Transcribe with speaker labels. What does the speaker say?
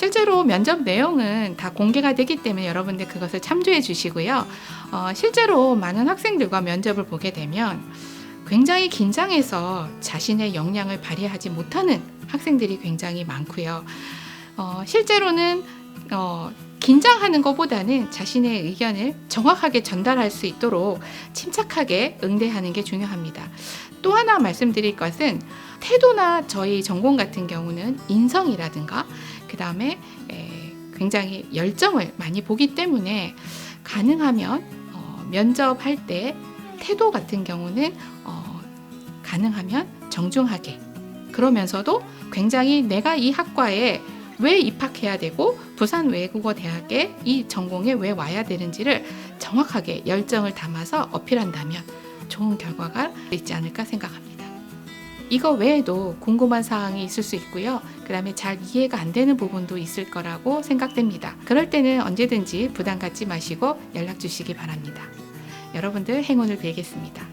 Speaker 1: 실제로 면접 내용은 다 공개가 되기 때문에 여러분들 그것을 참조해 주시고요. 어, 실제로 많은 학생들과 면접을 보게 되면 굉장히 긴장해서 자신의 역량을 발휘하지 못하는 학생들이 굉장히 많고요. 어, 실제로는 어, 긴장하는 것보다는 자신의 의견을 정확하게 전달할 수 있도록 침착하게 응대하는 게 중요합니다. 또 하나 말씀드릴 것은 태도나 저희 전공 같은 경우는 인성이라든가 그 다음에 굉장히 열정을 많이 보기 때문에 가능하면 어, 면접할 때 태도 같은 경우는 어, 가능하면 정중하게 그러면서도 굉장히 내가 이 학과에 왜 입학해야 되고 부산 외국어 대학에 이 전공에 왜 와야 되는지를 정확하게 열정을 담아서 어필한다면 좋은 결과가 있지 않을까 생각합니다. 이거 외에도 궁금한 사항이 있을 수 있고요. 그 다음에 잘 이해가 안 되는 부분도 있을 거라고 생각됩니다. 그럴 때는 언제든지 부담 갖지 마시고 연락 주시기 바랍니다. 여러분들 행운을 빌겠습니다.